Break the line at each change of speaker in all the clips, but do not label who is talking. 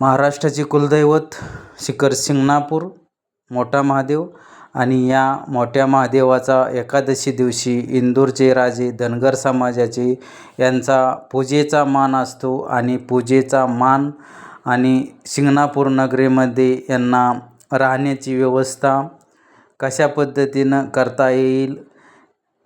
महाराष्ट्राचे कुलदैवत शिखर शिंगणापूर मोठा महादेव आणि या मोठ्या महादेवाचा एकादशी दिवशी इंदूरचे राजे धनगर समाजाचे यांचा पूजेचा मान असतो आणि पूजेचा मान आणि शिंगणापूर नगरीमध्ये यांना राहण्याची व्यवस्था कशा पद्धतीनं करता येईल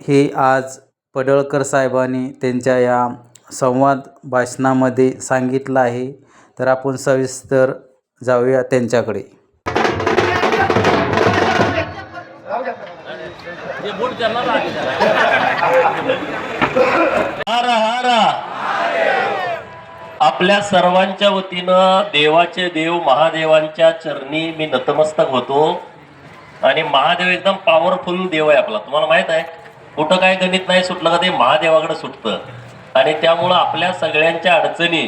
हे आज पडळकर साहेबांनी त्यांच्या या संवाद भाषणामध्ये सांगितलं आहे. तर आपण सविस्तर जाऊया त्यांच्याकडे.
आपल्या सर्वांच्या वतीनं देवाचे देव महादेवांच्या चरणी मी नतमस्तक होतो. आणि महादेव एकदम पॉवरफुल देव आहे आपला. तुम्हाला माहीत आहे कुठं काय गणित नाही सुटलं का ते महादेवाकडे सुटतं. आणि त्यामुळं आपल्या सगळ्यांच्या अडचणी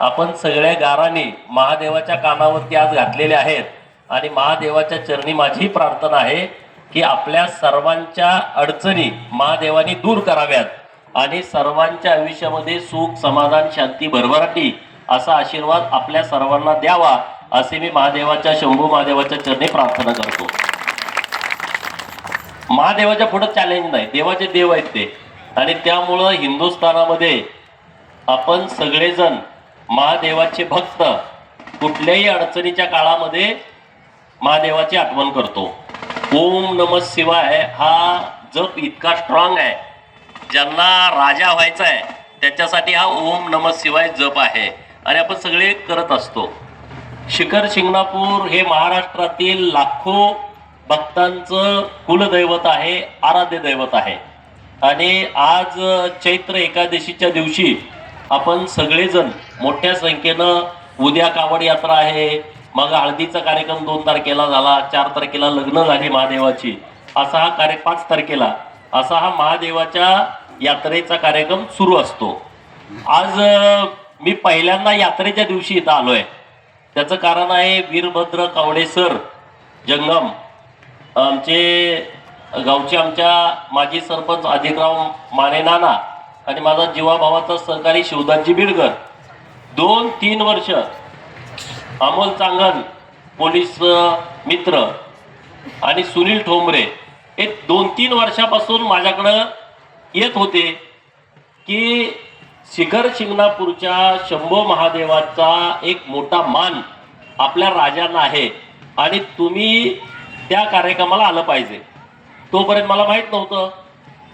आपण सगळ्या गारांनी महादेवाच्या कानावरती आज घातलेले आहेत. आणि महादेवाच्या चरणी माझी प्रार्थना आहे की आपल्या सर्वांच्या अडचणी महादेवानी दूर कराव्यात. आणि सर्वांच्या आयुष्यामध्ये सुख समाधान शांती भरभराटी असा आशीर्वाद आपल्या सर्वांना द्यावा असे मी महादेवाच्या शंभू महादेवाच्या चरणी प्रार्थना करतो. महादेवाच्या पुढे चॅलेंज नाही. देवाचे देव आहेत ते. आणि त्यामुळं हिंदुस्थानामध्ये आपण सगळेजण महादेवाचे भक्त कुठल्याही अडचणीच्या काळामध्ये महादेवाची आठवण करतो. ओम नम शिवाय हा जप इतका स्ट्रॉंग आहे. ज्यांना राजा व्हायचा आहे त्याच्यासाठी हा ओम नम शिवाय जप आहे. आणि आपण सगळे करत असतो. शिखर शिंगणापूर हे महाराष्ट्रातील लाखो भक्तांचं कुलदैवत आहे आराध्य दैवत आहे. आणि आज चैत्र एकादशीच्या दिवशी आपण सगळेजण मोठ्या संख्येनं उद्या कावड यात्रा आहे. मग हळदीचा कार्यक्रम दोन तारखेला झाला चार तारखेला लग्न झाले महादेवाची. असा हा कार्य पाच तारखेला असा हा महादेवाच्या यात्रेचा कार्यक्रम सुरू असतो. आज मी पहिल्यांदा यात्रेच्या दिवशी इथं आलो आहे त्याचं कारण आहे वीरभद्र कावडे सर जंगम. आमचे गावचे आमच्या माजी सरपंच अधिकराव माने नाना आणि माझा जीवाभावाचा सहकारी शिवदासजी बिडकर दोन तीन वर्ष. अमोल चांगल पोलीस मित्र. आणि सुनील ठोंबरे. हे दोन तीन वर्षापासून माझ्याकडं येत होते की शिखर शिंगणापूरच्या शंभो महादेवाचा एक मोठा मान आपल्या राजांना आहे आणि तुम्ही त्या कार्यक्रमाला आलं पाहिजे. तोपर्यंत मला माहीत नव्हतं.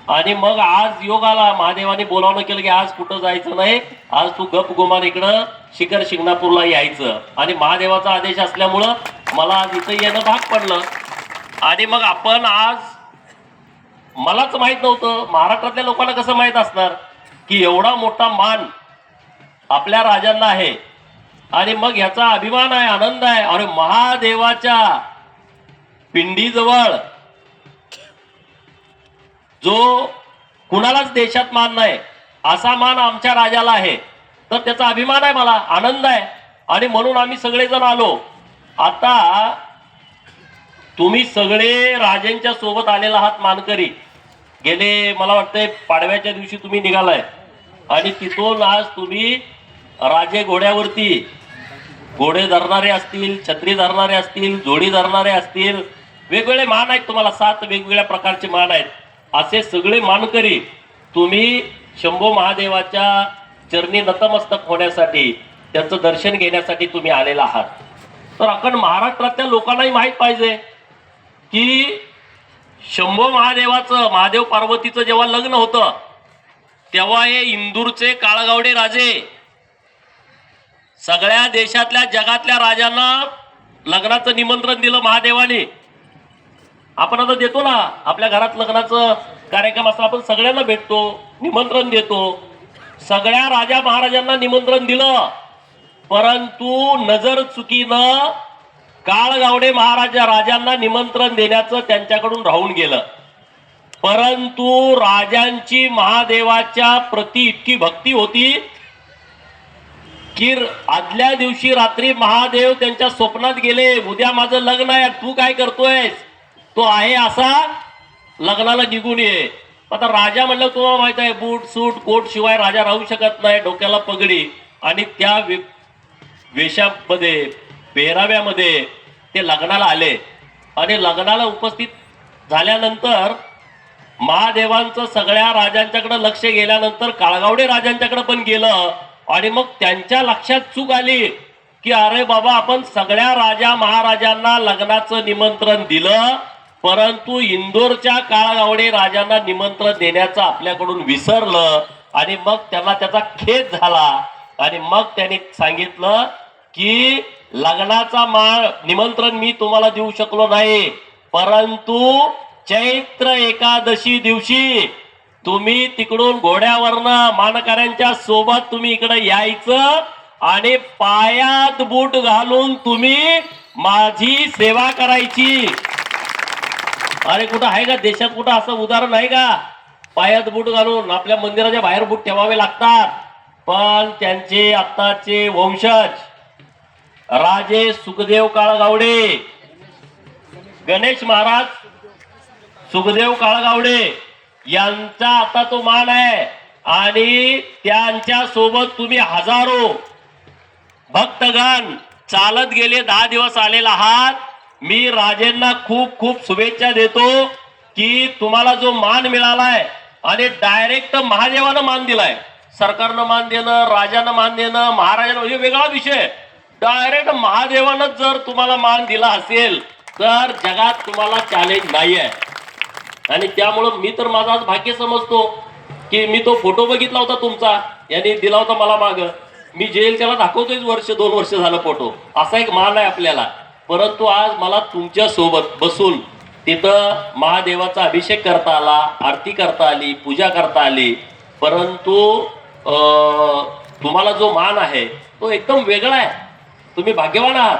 आणि मग आज योग आला महादेवाने बोलावणं केलं की आज कुठं जायचं नाही? आज तू गप गुमान इकडं शिखर शिंगणापूरला यायचं. आणि महादेवाचा आदेश असल्यामुळं मला आज इथं येणं भाग पडलं. आणि मग आपण आज मलाच माहीत नव्हतं महाराष्ट्रातल्या लोकांना कसं माहीत असणार? की एवढा मोठा मान आपल्या राजांना आहे. आणि मग ह्याचा अभिमान आहे आनंद आहे. अरे महादेवाच्या पिंडीजवळ जो कुणालाच देशात मान नाही असा मान आमच्या राजाला आहे. तर त्याचा अभिमान आहे मला आनंद आहे. आणि म्हणून आम्ही सगळेजण आलो. आता तुम्ही सगळे राजेंच्या सोबत आलेला आहात मानकरी. गेले मला वाटतंय पाडव्याच्या दिवशी तुम्ही निघालाय. आणि तिथून आज तुम्ही राजे घोड्यावरती घोडे धरणारे असतील छत्री धरणारे असतील जोडी धरणारे असतील वेगवेगळे मान आहेत तुम्हाला सात वेगवेगळ्या प्रकारचे मान आहेत. असे सगळे मानकरी तुम्ही शंभो महादेवाच्या चरणी नतमस्तक होण्यासाठी त्याचं दर्शन घेण्यासाठी तुम्ही आलेला आहात. तर आपण महाराष्ट्रातल्या लोकांनाही माहीत पाहिजे की शंभो महादेवाचं महादेव पार्वतीचं जेव्हा लग्न होतं तेव्हा हे इंदूरचे काळगावडे राजे सगळ्या देशातल्या जगातल्या राजांना लग्नाचं निमंत्रण दिलं महादेवाने. आपण आता देतो ना आपल्या घरात लग्नाचं कार्यक्रम असला आपण सगळ्यांना भेटतो निमंत्रण देतो. सगळ्या राजा महाराजांना निमंत्रण दिलं. परंतु नजर चुकीनं काळगावडे महाराजा राजांना निमंत्रण देण्याचं त्यांच्याकडून राहून गेलं. परंतु राजांची महादेवाच्या प्रती इतकी भक्ती होती की आदल्या दिवशी रात्री महादेव त्यांच्या स्वप्नात गेले उद्या माझं लग्न आहे तू काय करतोयस? तो आहे असा लग्नाला निघून ये. आता राजा म्हणलं तुम्हाला माहीत आहे बूट सूट कोट शिवाय राजा राहू शकत नाही डोक्याला पगडी. आणि त्या वेशामध्ये पेहराव्यामध्ये ते लग्नाला आले. आणि लग्नाला उपस्थित झाल्यानंतर महादेवांचं सगळ्या राजांच्याकडे लक्ष गेल्यानंतर काळगावडे राजांच्याकडे पण गेलं. आणि मग त्यांच्या लक्षात चूक आली की अरे बाबा आपण सगळ्या राजा महाराजांना लग्नाचं निमंत्रण दिलं. परंतु इंदोरच्या काळावडे राजांना निमंत्रण देण्याचं आपल्याकडून विसरलं आणि मग त्यांना त्याचा खेद झाला. आणि मग त्यांनी सांगितलं की लग्नाचा मा निमंत्रण मी तुम्हाला देऊ शकलो नाही. परंतु चैत्र एकादशी दिवशी तुम्ही तिकडून घोड्यावरनं मानकऱ्यांच्या सोबत तुम्ही इकडे यायचं आणि पायात बूट घालून तुम्ही माझी सेवा करायची. अरे कुठं आहे का? देशात कुठं असं उदाहरण आहे का? पायात बूट घालून आपल्या मंदिराच्या बाहेर बूट ठेवावे लागतात. पण त्यांचे आत्ताचे वंशज राजे सुखदेव काळगावडे गणेश महाराज सुखदेव काळगावडे यांचा आता तो मान आहे. आणि त्यांच्यासोबत तुम्ही हजारो भक्तगण चालत गेले दहा दिवस आलेला आहात. मी राजेंना खूप खूप शुभेच्छा देतो की तुम्हाला जो मान मिळालाय आणि डायरेक्ट महादेवानं मान दिलाय. सरकारनं मान देणं राजानं मान देणं महाराजानं हे वेगळा विषय. डायरेक्ट महादेवानं जर तुम्हाला मान दिला असेल तर जगात तुम्हाला चॅलेंज नाही आहे आणि त्यामुळं मी तर माझा आज भाग्य समजतो की मी तो फोटो बघितला होता तुमचा. यांनी दिला होता मला माग. मी जेल त्याला दाखवतोय वर्ष दोन वर्ष झालं फोटो असा एक मान आहे आपल्याला. परंतु आज मला तुमच्यासोबत बसून तिथं महादेवाचा अभिषेक करता आला आरती करता आली पूजा करता आली. परंतु तुम्हाला जो मान आहे तो एकदम वेगळा आहे. तुम्ही भाग्यवान आहात.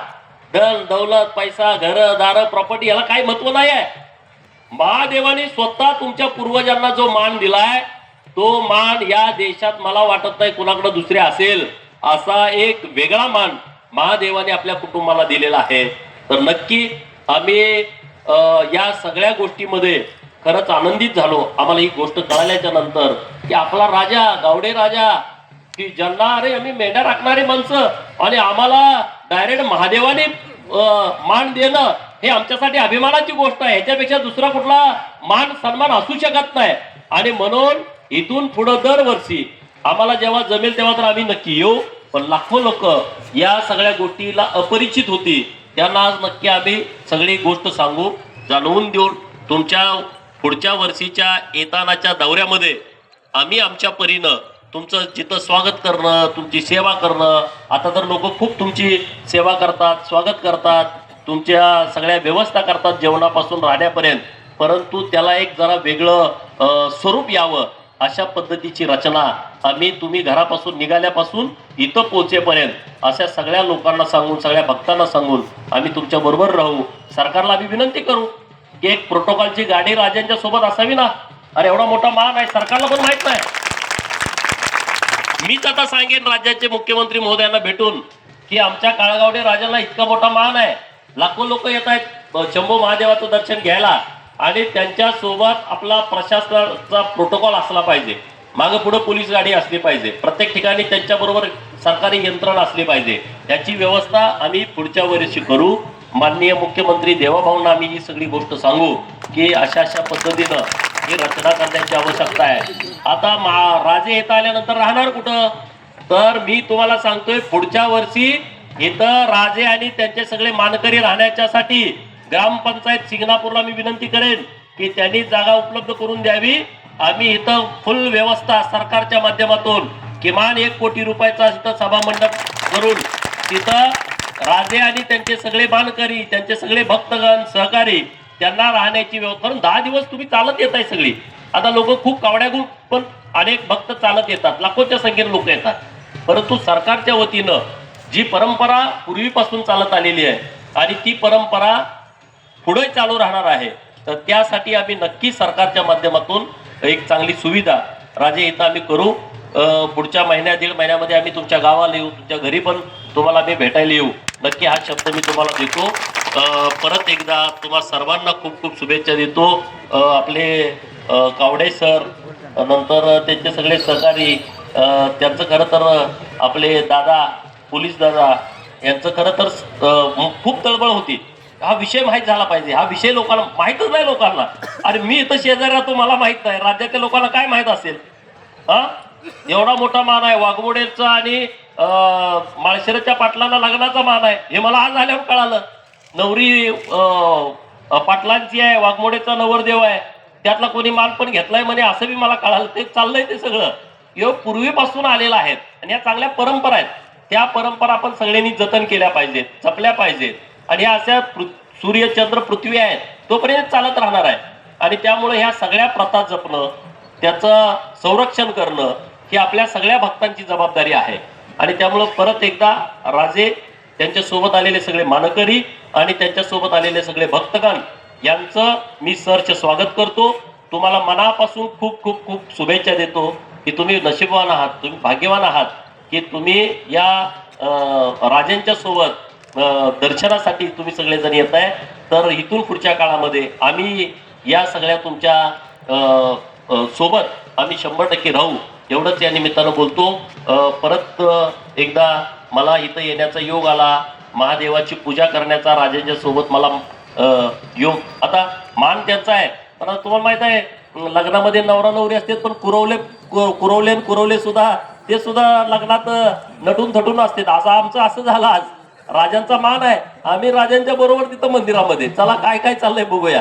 धन दौलत पैसा घर दार प्रॉपर्टी याला काही महत्त्व नाही आहे. महादेवाने स्वतः तुमच्या पूर्वजांना जो मान दिलाय तो मान या देशात मला वाटत नाही कुणाकडे दुसरे असेल असा एक वेगळा मान महादेवाने आपल्या कुटुंबाला दिलेला आहे. तर नक्की आम्ही या सगळ्या गोष्टीमध्ये खरंच आनंदित झालो. आम्हाला ही गोष्ट कळाल्याच्या नंतर की आपला राजा गावडे राजा की ज्यांना अरे आम्ही मेंढ्या राखणारी माणसं आणि आम्हाला डायरेक्ट महादेवाने मान देणं हे आमच्यासाठी अभिमानाची गोष्ट आहे. ह्याच्यापेक्षा दुसरा कुठला मान सन्मान असू शकत नाही. आणि म्हणून इथून पुढं दरवर्षी आम्हाला जेव्हा जमेल तेव्हा तर आम्ही नक्की येऊ. पण लाखो लोक या सगळ्या गोष्टीला अपरिचित होती. त्यांना आज नक्की आम्ही सगळी गोष्ट सांगू. जाणवून देऊन तुमच्या पुढच्या वर्षीच्या येतानाच्या दौऱ्यामध्ये आम्ही आमच्या परीनं तुमचं जिथं स्वागत करणं तुमची सेवा करणं आता तर लोक खूप तुमची सेवा करतात स्वागत करतात तुमच्या सगळ्या व्यवस्था करतात जेवणापासून राहण्यापर्यंत. परंतु त्याला एक जरा वेगळं स्वरूप यावं. अशा पद्धतीची रचना आम्ही तुम्ही घरापासून निघाल्यापासून इथं पोहोचेपर्यंत अशा सगळ्या लोकांना सांगून सगळ्या भक्तांना सांगून आम्ही तुमच्या बरोबर राहू. सरकारला आम्ही विनंती करू की एक प्रोटोकॉलची गाडी राजांच्या सोबत असावी ना? अरे एवढा मोठा मान आहे सरकारला पण माहीत नाही. मीच आता सांगेन राज्याचे मुख्यमंत्री महोदयांना भेटून की आमच्या काळगावडे राजाला इतका मोठा मान आहे. लाखो लोक येत आहेत. अ, शंभू महादेवाचं दर्शन घ्यायला. आणि त्यांच्यासोबत आपला प्रशासनाचा प्रोटोकॉल असला पाहिजे. मागं पुढं पोलीस गाडी असली पाहिजे. प्रत्येक ठिकाणी त्यांच्याबरोबर सरकारी यंत्रणा असली पाहिजे. याची व्यवस्था आम्ही पुढच्या वर्षी करू. माननीय मुख्यमंत्री देवाभाऊंना आम्ही ही सगळी गोष्ट सांगू की अशा अशा पद्धतीनं ही रचना करण्याची आवश्यकता आहे. आता मा राजे येता आल्यानंतर राहणार कुठं? तर मी तुम्हाला सांगतोय पुढच्या वर्षी इथं राजे आणि त्यांचे सगळे मानकरी राहण्याच्यासाठी ग्रामपंचायत सिंगणापूरला मी विनंती करेन की त्यांनी जागा उपलब्ध करून द्यावी. आम्ही इथं फुल व्यवस्था सरकारच्या माध्यमातून किमान एक कोटी रुपयाचा इथं सभामंडप करून तिथं राजे आणि त्यांचे सगळे बांधकरी त्यांचे सगळे भक्तगण सहकारी त्यांना राहण्याची व्यवस्था करून दहा दिवस तुम्ही चालत येत आहे सगळी. आता लोक खूप कावड्यागुण पण अनेक भक्त चालत येतात लाखोच्या संख्येने लोक येतात. परंतु सरकारच्या वतीनं जी परंपरा पूर्वीपासून चालत आलेली आहे आणि ती परंपरा पुढे चालू राहणार आहे. तर त्यासाठी आम्ही नक्की सरकारच्या माध्यमातून एक चांगली सुविधा राजे इथं आम्ही करू. पुढच्या महिन्या दीड महिन्यामध्ये आम्ही तुमच्या गावाला येऊ तुमच्या घरी पण तुम्हाला आम्ही भेटायला येऊ. नक्की हा शब्द मी तुम्हाला देतो. परत एकदा तुम्हा सर्वांना खूप खूप शुभेच्छा देतो. आपले कावडे सर नंतर त्यांचे सगळे सहकारी त्यांचं खरं तर आपले दादा पोलीस दादा यांचं खरं तर खूप तळबळ होती. हा विषय माहीत झाला पाहिजे. हा विषय लोकांना माहीतच नाही लोकांना. अरे मी इथं शेजारी राहतो मला माहीत नाही. राज्यातल्या लोकांना काय माहीत असेल? हा? एवढा मोठा मान आहे. वाघमोडेचा आणि माळशिराच्या पाटलांना लग्नाचा मान आहे. हे मला आज आल्यावर कळालं. नवरी पाटलांची आहे वाघमोडेचा नवरदेव आहे. त्यातला कोणी मान पण घेतलाय म्हणे असं बी मला कळालं. ते चाललंय ते सगळं. हे पूर्वीपासून आलेलं आहेत. आणि या चांगल्या परंपरा आहेत. त्या परंपरा आपण सगळ्यांनी जतन केल्या पाहिजेत जपल्या पाहिजेत. आणि ह्या अशा पृ- सूर्य चंद्र पृथ्वी आहेत तोपर्यंत चालत राहणार आहे. आणि त्यामुळे ह्या सगळ्या प्रथा जपणं त्याचं संरक्षण करणं ही आपल्या सगळ्या भक्तांची जबाबदारी आहे. आणि त्यामुळं परत एकदा राजे त्यांच्यासोबत आलेले सगळे मानकरी आणि त्यांच्यासोबत आलेले सगळे भक्तगण यांचं मी सरच स्वागत करतो. तुम्हाला मनापासून खूप खूप खूप शुभेच्छा देतो की तुम्ही नशीबवान आहात तुम्ही भाग्यवान आहात की तुम्ही या राजांच्या सोबत दर्शनासाठी तुम्ही सगळेजण येत आहे. तर इथून पुढच्या काळामध्ये आम्ही या सगळ्या तुमच्यासोबत आम्ही शंभर टक्के राहू एवढंच या निमित्तानं बोलतो. परत एकदा मला इथं येण्याचा योग आला महादेवाची पूजा करण्याचा राजांच्या सोबत मला योग आता मान त्यांचा आहे. पण तुम्हाला माहीत आहे लग्नामध्ये नवरा नवरी असते पण कुरवले कु- कुरवले आणि कुरवले सुद्धा ते सुद्धा लग्नात नटून थटून असते असं आमचं असं झालं आज. राजांचा मान आहे. आम्ही राजांच्या बरोबर तिथं मंदिरामध्ये. चला काय काय चाललंय बघूया.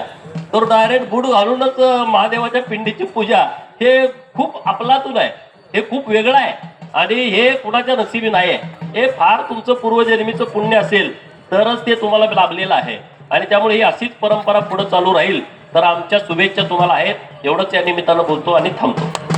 तर डायरेक्ट बुड घालूनच महादेवाच्या पिंडीची पूजा हे खूप आपलातून आहे. हे खूप वेगळं आहे. आणि हे कुणाच्या नशिबी नाही आहे हे फार तुमचं पूर्वजन्मीचं पुण्य असेल तरच ते तुम्हाला लाभलेलं आहे. आणि त्यामुळे ही अशीच परंपरा पुढे चालू राहील. तर आमच्या शुभेच्छा तुम्हाला आहेत. एवढंच या निमित्तानं बोलतो आणि थांबतो.